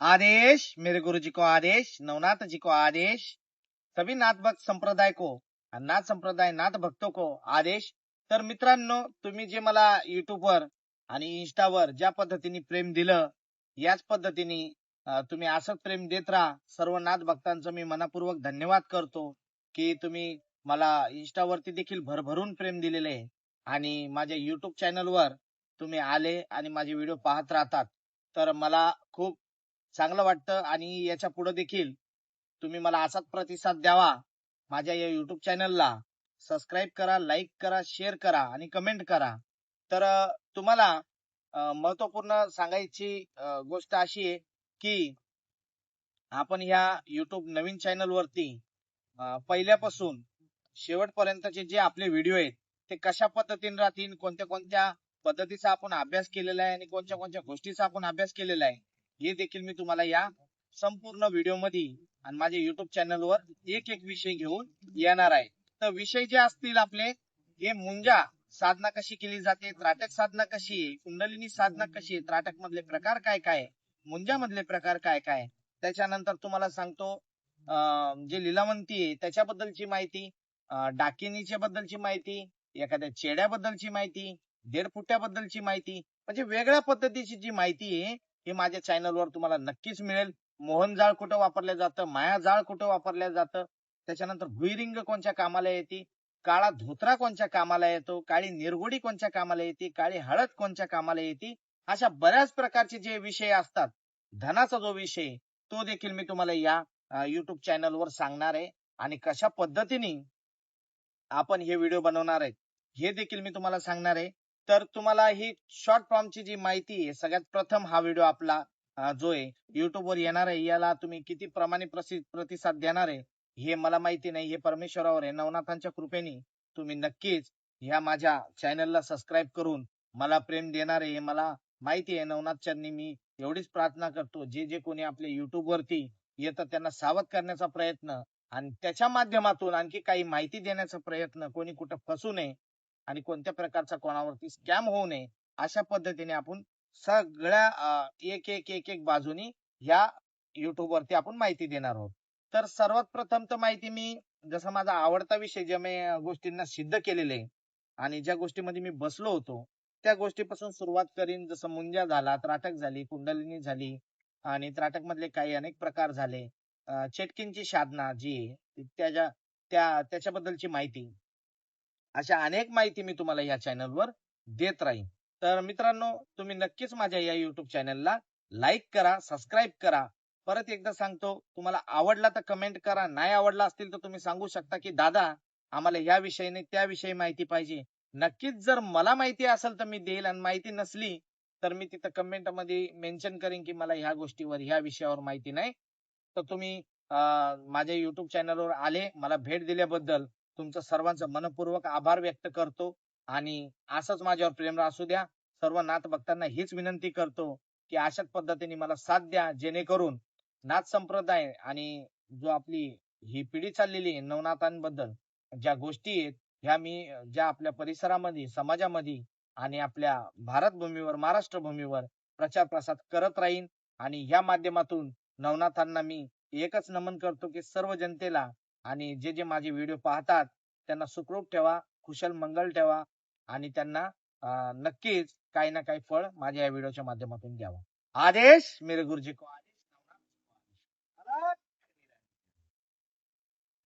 आदेश मेरे गुरु जी को आदेश नवनाथ जी को आदेश सभी नाथ भक्त संप्रदाय को नाथ संप्रदाय नाथ भक्तों को आदेश. तर मित्रांनो तुम्ही जे मला YouTube वर आणि इन्स्टावर ज्या पद्धतीने प्रेम दिलं याच पद्धतीने तुम्ही असंच प्रेम देत राहा. सर्व नाथ भक्तांचं मी मनापूर्वक धन्यवाद करतो की तुम्ही मला इन्स्टावरती देखील भरभरून प्रेम दिलेले आहे. आणि माझ्या युट्यूब चॅनलवर तुम्ही आले आणि माझे व्हिडिओ पाहत राहतात. तर मला खूप चांगलं वाटतं आणि याच्यापुढे देखील तुम्ही मला असाच प्रतिसाद द्यावा माझ्या या युट्यूब चॅनलला सबस्क्राईब करा लाईक करा शेअर करा आणि कमेंट करा. तर तुम्हाला महत्त्वपूर्ण सांगायची गोष्ट अशी आहे की आपण ह्या युट्यूब नवीन चॅनल वरती पहिल्यापासून शेवटपर्यंतचे जे आपले व्हिडिओ आहेत ते कशा पद्धतीने राहतील कोणत्या कोणत्या पद्धतीचा आपण अभ्यास केलेला आहे आणि कोणत्या कोणत्या गोष्टीचा आपण अभ्यास केलेला आहे हे देखील मी तुम्हाला या संपूर्ण व्हिडिओमध्ये आणि माझ्या युट्यूब चॅनलवर एक एक विषय घेऊन येणार आहे. तर विषय जे असतील आपले हे मुंजा साधना कशी केली जाते त्राटक साधना कशी आहे कुंडलिनी साधना कशी आहे त्राटक मधले प्रकार काय काय मुंजा मधले प्रकार काय काय त्याच्यानंतर तुम्हाला सांगतो जे लिलावंती आहे त्याच्याबद्दलची माहिती डाकिनीच्या बद्दलची माहिती एखाद्या चेड्याबद्दलची माहिती बद्दलची माहिती म्हणजे वेगळ्या पद्धतीची जी माहिती आहे हे माझ्या चॅनलवर तुम्हाला नक्कीच मिळेल. मोहन जाळ कुठं वापरलं जातं? माया जाळ कुठं वापरलं जातं? त्याच्यानंतर भुईरिंग कोणत्या कामाला येते? काळा धोत्रा कोणत्या कामाला येतो? काळी निरगुडी कोणत्या कामाला येते? काळी हळद कोणत्या कामाला येते? अशा बऱ्याच प्रकारचे जे विषय असतात धनाचा जो विषय तो देखील मी तुम्हाला या युट्यूब चॅनलवर सांगणार आहे. आणि कशा पद्धतीने आपण हे व्हिडिओ बनवणार आहे हे देखील मी तुम्हाला सांगणार आहे. तर तुम्हाला ही शॉर्ट फॉर्मची जी माहिती आहे सगळ्यात प्रथम हा व्हिडिओ आपला जो आहे युट्यूबवर येणार आहे. याला तुम्ही किती प्रमाणे प्रतिसाद देणार आहे हे मला माहिती नाही. हे परमेश्वरावर आहे नवनाथांच्या कृपेने तुम्ही नक्कीच ह्या माझ्या चॅनलला सबस्क्राईब करून मला प्रेम देणार आहे. हे मला माहिती आहे नवनाथ मी एवढीच प्रार्थना करतो. जे जे कोणी आपले युट्यूब वरती येतं त्यांना सावध करण्याचा प्रयत्न आणि त्याच्या माध्यमातून आणखी काही माहिती देण्याचा प्रयत्न कोणी कुठं फसू नये आणि कोणत्या प्रकारचा कोणावरती स्कॅम होऊ नये अशा पद्धतीने आपण सगळ्या एक एक एक एक बाजूनी या युट्यूब वरती आपण माहिती देणार आहोत. तर सर्वात प्रथम तर माहिती मी जसा माझा आवडता विषय ज्या मी गोष्टींना सिद्ध केलेले आणि ज्या गोष्टीमध्ये मी बसलो होतो त्या गोष्टीपासून सुरुवात करीन. जसं मुंजा झाला त्राटक झाली कुंडलिनी झाली आणि त्राटक मधले काही अनेक प्रकार झाले. चेटकींची साधना जी आहे त्याच्या त्या त्याच्याबद्दलची माहिती. अशा अनेक माहिती मी तुम्हाला या चॅनलवर देत राहीन. तर मित्रांनो तुम्ही नक्कीच माझ्या या युट्यूब चॅनलला लाईक करा सबस्क्राईब करा. परत एकदा सांगतो तुम्हाला आवडला तर कमेंट करा नाही आवडला असतील तर तुम्ही सांगू शकता की दादा आम्हाला या विषयीने त्याविषयी माहिती पाहिजे. नक्कीच जर मला माहिती असेल तर मी देईल आणि माहिती नसली तर मी तिथं कमेंटमध्ये मेन्शन करेन की मला ह्या गोष्टीवर ह्या विषयावर माहिती नाही. तर तुम्ही माझ्या युट्यूब चॅनलवर आले मला भेट दिल्याबद्दल तुमचं सर्वांचं मनपूर्वक आभार व्यक्त करतो. आणि असंच माझ्यावर प्रेम असू द्या. सर्व नाथ भक्तांना हीच विनंती करतो की अशाच पद्धतीने मला साथ द्या जेणेकरून नाथ संप्रदाय आणि जो आपली ही पिढी चाललेली आहे नवनाथांबद्दल ज्या गोष्टी आहेत ह्या मी ज्या आपल्या परिसरामध्ये समाजामध्ये आणि आपल्या भारत भूमीवर महाराष्ट्र भूमीवर प्रचार प्रसार करत राहीन. आणि ह्या माध्यमातून नवनाथांना मी एकच नमन करतो की सर्व जनतेला आणि जे जे माझे व्हिडिओ पाहतात त्यांना सुखरूप ठेवा कुशल मंगल ठेवा आणि त्यांना नक्कीच काही ना काही फळ माझ्या या व्हिडिओच्या माध्यमातून द्यावा आदेश मेरे गुरुजी को